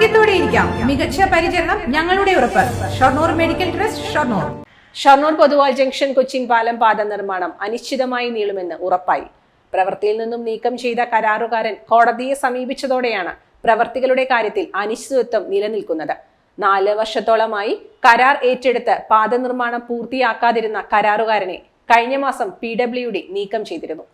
ആരോഗ്യത്തോടെ ഇരിക്കാം. മികച്ച പരിചരണം ഞങ്ങളുടെ ഉറപ്പ്. Shoranur medical trust Shoranur. Shoranur Poduval junction Cochin പാലം പാത നിർമ്മാണം അനിശ്ചിതമായി നീളുമെന്ന് ഉറപ്പായി. പ്രവൃത്തിയിൽ നിന്നും നീക്കം ചെയ്ത കരാറുകാരൻ കോടതിയെ സമീപിച്ചതോടെയാണ് പ്രവർത്തികളുടെ കാര്യത്തിൽ അനിശ്ചിതത്വം നിലനിൽക്കുന്നത്. നാല് വർഷത്തോളമായി കരാർ ഏറ്റെടുത്ത് പാത നിർമ്മാണം പൂർത്തിയാക്കാതിരുന്ന കരാറുകാരനെ കഴിഞ്ഞ മാസം പി ഡബ്ല്യു ഡി നീക്കം ചെയ്തിരുന്നു.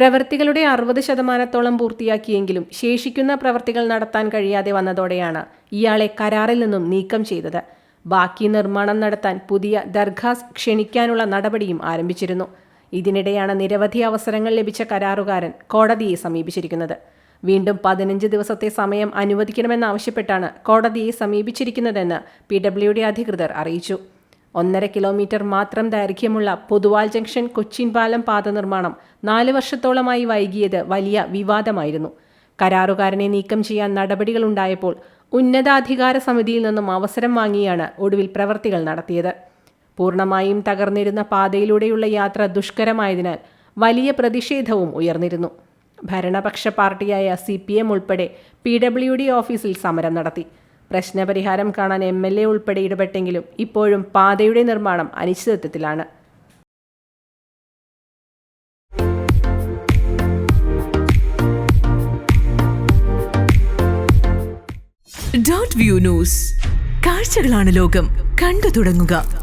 പ്രവൃത്തികളുടെ അറുപത് ശതമാനത്തോളം പൂർത്തിയാക്കിയെങ്കിലും ശേഷിക്കുന്ന പ്രവൃത്തികൾ നടത്താൻ കഴിയാതെ വന്നതോടെയാണ് ഇയാളെ കരാറിൽ നിന്നും നീക്കം ചെയ്തത്. ബാക്കി നിർമ്മാണം നടത്താൻ പുതിയ ദർഘാസ് ക്ഷണിക്കാനുള്ള നടപടിയും ആരംഭിച്ചിരുന്നു. ഇതിനിടെയാണ് നിരവധി അവസരങ്ങൾ ലഭിച്ച കരാറുകാരൻ കോടതിയെ സമീപിച്ചിരിക്കുന്നത്. വീണ്ടും പതിനഞ്ച് ദിവസത്തെ സമയം അനുവദിക്കണമെന്നാവശ്യപ്പെട്ടാണ് കോടതിയെ സമീപിച്ചിരിക്കുന്നതെന്ന് പി ഡബ്ല്യു ഡി അധികൃതർ അറിയിച്ചു. ഒന്നര കിലോമീറ്റർ മാത്രം ദൈർഘ്യമുള്ള പൊതുവാൾ ജംഗ്ഷൻ കൊച്ചിൻ പാലം പാത നിർമ്മാണം നാല് വർഷത്തോളമായി വൈകിയത് വലിയ വിവാദമായിരുന്നു. കരാറുകാരനെ നീക്കം ചെയ്യാൻ നടപടികളുണ്ടായപ്പോൾ ഉന്നതാധികാര സമിതിയിൽ നിന്നും അവസരം വാങ്ങിയാണ് ഒടുവിൽ പ്രവർത്തികൾ നടത്തിയത്. പൂർണമായും തകർന്നിരുന്ന പാതയിലൂടെയുള്ള യാത്ര ദുഷ്കരമായതിനാൽ വലിയ പ്രതിഷേധവും ഉയർന്നിരുന്നു. ഭരണപക്ഷ പാർട്ടിയായ സി പി എം ഉൾപ്പെടെ പി ഡബ്ല്യു ഡി ഓഫീസിൽ സമരം നടത്തി. പ്രശ്നപരിഹാരം കാണാൻ എം എൽ എ ഉൾപ്പെടെ ഇടപെട്ടെങ്കിലും ഇപ്പോഴും പാതയുടെ നിർമ്മാണം അനിശ്ചിതത്വത്തിലാണ്. വ്യൂ ന്യൂസ് കാഴ്ചകളാണ് ലോകം. കണ്ടു തുടങ്ങുക.